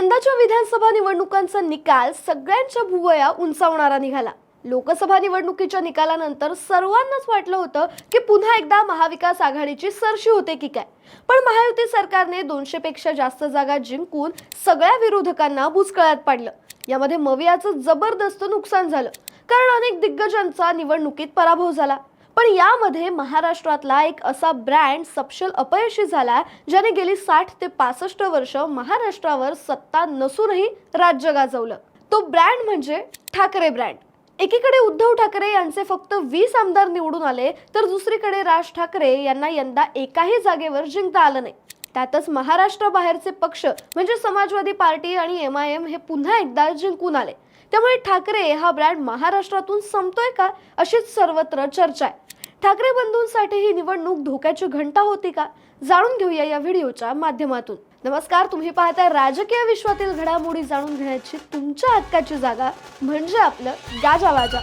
यंदाच्या विधानसभा निवडणुकांचा निकाल सगळ्यांच्या भुवया उंचावणारा निघाला. लोकसभा निवडणुकीच्या निकालानंतर सर्वांनाच वाटलं होतं की पुन्हा एकदा महाविकास आघाडीची सरशी होते की काय. पण महायुती सरकारने दोनशे पेक्षा जास्त जागा जिंकून सगळ्या विरोधकांना भुसकळ्यात पाडलं. यामध्ये मवियाचं जबरदस्त नुकसान झालं. कारण अनेक दिग्गजांचा निवडणुकीत पराभव झाला. पण यामध्ये महाराष्ट्रातला एक असा ब्रँड सपशल अपयशी झाला ज्याने गेली साठ ते पासष्ट वर्ष महाराष्ट्रावर सत्ता नसूनही राज्य गाजवलं. तो ब्रँड म्हणजे ठाकरे ब्रँड एकीकडे उद्धव ठाकरे यांचे फक्त वीस आमदार निवडून आले तर दुसरीकडे राज ठाकरे यांना यंदा एकाही जागेवर जिंकता आलं नाही. त्यातच महाराष्ट्राबाहेरचे पक्ष म्हणजे समाजवादी पार्टी आणि एम आय एम हे पुन्हा एकदा जिंकून आले. त्यामुळे ठाकरे हा ब्रँड महाराष्ट्रातून संपतोय का अशीच सर्वत्र चर्चा आहे. ठाकरे बंधूंसाठी ही निवडणूक धोक्याची घंटा होती का? जाणून घेऊया या व्हिडिओच्या माध्यमातून. नमस्कार तुम्ही पाहताय राजकीय विश्वातील घडामोडी जाणून घेण्याची तुमच्या हक्काची जागा म्हणजे आपलं गाजावाजा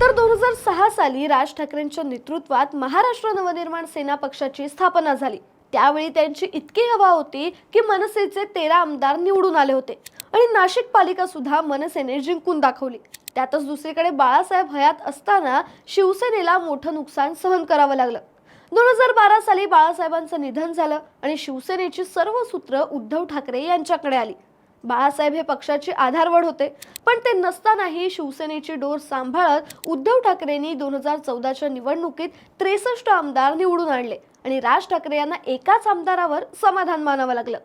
तर दोन हजार सहा साली राज ठाकरेंच्या नेतृत्वात महाराष्ट्र नवनिर्माण सेना पक्षाची स्थापना झाली. त्यावेळी त्यांची इतकी हवा होती की मनसेचे तेरा आमदार निवडून आले होते. आणि नाशिक पालिका सुद्धा मनसेने जिंकून दाखवली. त्यातच दुसरीकडे बाळासाहेब हयात असताना शिवसेनेला मोठं नुकसान सहन करावं लागलं. दोन हजार बारा साली बाळासाहेबांचं निधन झालं आणि शिवसेनेची सर्व सूत्र उद्धव ठाकरे यांच्याकडे आली. बाळासाहेब हे पक्षाचे आधारवड होते पण ते नसतानाही शिवसेनेची डोर सांभाळत उद्धव ठाकरेंनी दोन हजार चौदाच्या निवडणुकीत त्रेसष्ट आमदार निवडून आणले. आणि राज ठाकरे यांना एकाच आमदारावर समाधान मानावं लागलं.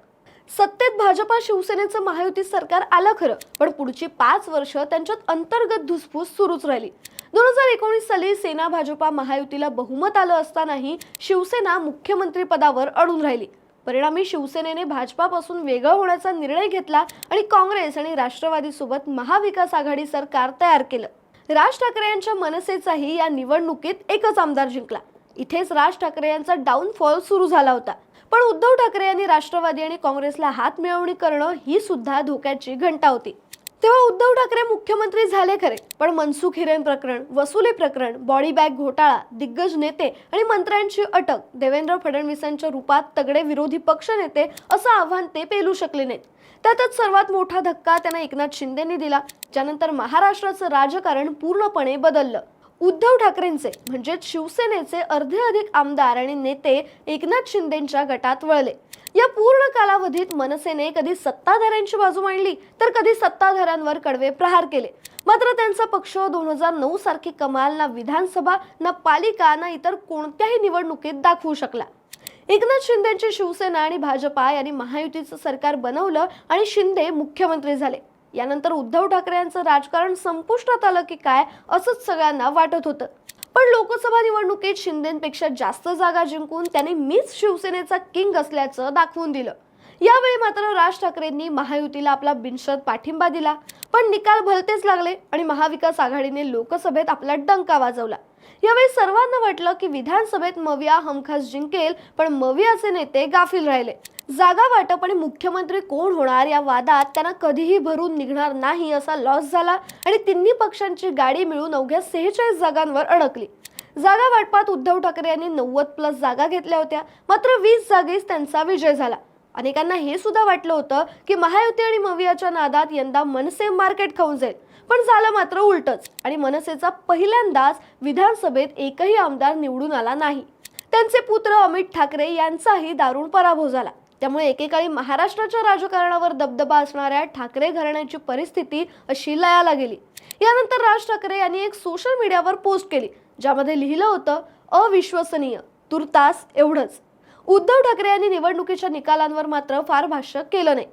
सत्तेत भाजपा शिवसेनेचं महायुती सरकार आलं खरं पण पुढची पाच वर्ष त्यांच्यात अंतर्गत धुसफूस सुरूच राहिली. दोन हजार एकोणीस साली सेना भाजपा महायुतीला बहुमत आलं असतानाही शिवसेना मुख्यमंत्री पदावर अडून राहिली. परिणामी शिवसेनेने भाजपापासून वेगळं होण्याचा निर्णय घेतला आणि काँग्रेस आणि राष्ट्रवादीसोबत महाविकास आघाडी सरकार तयार केलं. राज ठाकरे यांच्या मनसेचाही या निवडणुकीत एकच आमदार जिंकला. इथेच राज ठाकरे यांचा डाऊनफॉल सुरू झाला होता. पण उद्धव ठाकरे यांनी राष्ट्रवादी आणि काँग्रेसला हात मिळवणी करणं ही सुद्धा धोक्याची घंटा होती. तेव्हा उद्धव ठाकरे मुख्यमंत्री झाले खरे पण मनसुख हिरेन प्रकरण वसुली प्रकरण बॉडी बॅग घोटाळा दिग्गज नेते आणि मंत्र्यांची अटक देवेंद्र फडणवीसांच्या रूपात तगडे विरोधी पक्ष नेते असं आव्हान ते पेलू शकले नाहीत. त्यातच सर्वात मोठा धक्का त्यांना एकनाथ शिंदेनी दिला ज्यानंतर महाराष्ट्राचं राजकारण पूर्णपणे बदललं. उद्धव ठाकरेंचे म्हणजेच शिवसेनेचे अर्धे अधिक आमदार आणि नेते एकनाथ शिंदेच्या गटात वळले. या पूर्ण कालावधीत मनसेने कधी सत्ताधाऱ्यांची बाजू मांडली तर कधी सत्ताधाऱ्यांवर कडवे प्रहार केले. मात्र त्यांचा पक्ष दोन हजार नऊ सारखी कमाल ना विधानसभा ना पालिका ना इतर कोणत्याही निवडणुकीत दाखवू शकला. एकनाथ शिंदेची शिवसेना आणि भाजपा यांनी महायुतीचं सरकार बनवलं आणि शिंदे मुख्यमंत्री झाले. यानंतर उद्धव ठाकरे यांचं राजकारण संपुष्टात आलं की काय असंच सगळ्यांना वाटत होतं. पण लोकसभा निवडणुकीत शिंदेपेक्षा जास्त जागा जिंकून त्यांनी मीच शिवसेनेचा किंग असल्याचं दाखवून दिलं. यावेळी मात्र राज ठाकरेंनी महायुतीला आपला बिनशर्त पाठिंबा दिला. पण निकाल भलतेच लागले आणि महाविकास आघाडीने लोकसभेत आपला डंका वाजवला. यावेळी सर्वांना वाटलं की विधानसभेत मविया हमखास जिंकेल पण मवियाचे नेते गाफील राहिले. जागा वाटप आणि मुख्यमंत्री कोण होणार या वादात त्यांना कधीही भरून निघणार नाही असा लॉस झाला आणि तिन्ही पक्षांची गाडी मिळून अवघ्या सेहेचाळीस जागांवर अडकली. जागा वाटपात उद्धव ठाकरे यांनी नव्वद प्लस जागा घेतल्या होत्या. मात्र वीस जागीच त्यांचा विजय झाला. अनेकांना हे सुद्धा वाटलं होतं की महायुती आणि मवियाच्या नादात यंदा मनसे मार्केट खाऊन जाईल. पण झालं मात्र उलटच आणि मनसेचा पहिल्यांदाच विधानसभेत एकही आमदार निवडून आला नाही. त्यांचे पुत्र अमित ठाकरे यांचाही दारुण पराभव झाला. त्यामुळे एकेकाळी महाराष्ट्राच्या राजकारणावर दबदबा असणाऱ्या ठाकरे घराण्याची परिस्थिती अशी लयाला गेली. यानंतर राज ठाकरे यांनी एक सोशल मीडियावर पोस्ट केली ज्यामध्ये लिहिलं होतं अविश्वसनीय तुर्तास एवढंच. उद्धव ठाकरे यांनी निवडणुकीच्या निकालांवर मात्र फार भाष्य केलं नाही.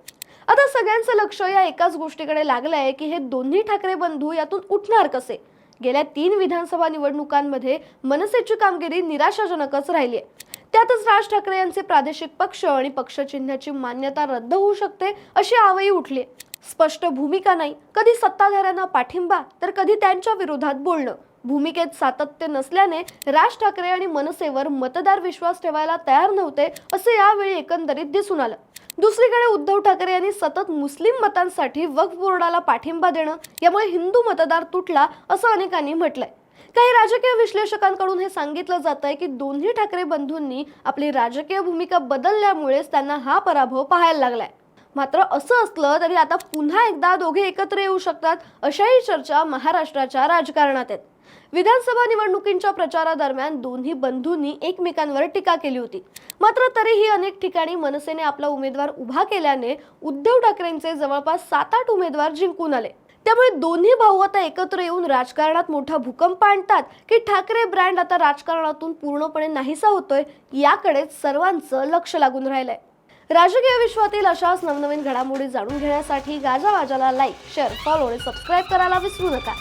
आता सगळ्यांचं लक्ष या एकाच गोष्टीकडे लागलं आहे की हे दोन्ही ठाकरे बंधू यातून उठणार कसे? गेल्या तीन विधानसभा निवडणुकांमध्ये मनसेची कामगिरी निराशाजनकच राहिली आहे. त्यातच राज ठाकरे यांचे प्रादेशिक पक्ष आणि पक्षचिन्हाची मान्यता रद्द होऊ शकते अशी आवई उठली स्पष्ट भूमिका नाही. कधी सत्ताधाऱ्यांना पाठिंबा तर कधी त्यांच्या विरोधात बोलणं. भूमिकेत सातत्य नसल्याने राज ठाकरे आणि मनसेवर मतदार विश्वास ठेवायला तयार नव्हते असे यावेळी एकंदरीत दिसून आलं. दुसरीकडे उद्धव ठाकरे यांनी सतत मुस्लिम मतांसाठी वक्फ बोर्डाला पाठिंबा देणं यामुळे हिंदू मतदार तुटला असं अनेकांनी म्हटलंय. काही राजकीय विश्लेषकांकडून हे सांगितलं जात आहे की दोन्ही ठाकरे बंधूंनी आपली राजकीय भूमिका बदलल्यामुळेच त्यांना हा पराभव पाहायला लागलाय. मात्र असं असलं तरी आता पुन्हा एकदा दोघे एकत्र येऊ शकतात अशाही चर्चा महाराष्ट्राच्या राजकारणात आहेत. विधानसभा निवडणुकींच्या प्रचारादरम्यान दोन्ही बंधूंनी एकमेकांवर टीका केली होती. मात्र तरीही अनेक ठिकाणी मनसेने आपला उमेदवार उभा केल्याने उद्धव ठाकरेंचे जवळपास सात आठ उमेदवार जिंकून आले. त्यामुळे दोन्ही भाऊ आता एकत्र येऊन राजकारणात मोठा भूकंप आणतात की ठाकरे ब्रँड आता राजकारणातून पूर्णपणे नाहीसा होतोय याकडेच सर्वांचं लक्ष लागून राहिलंय. राजकीय विश्वातील अशाच नवनवीन घडामोडी जाणून घेण्यासाठी गाजावाजाला लाईक शेअर फॉलो आणि सबस्क्राईब करायला विसरू नका.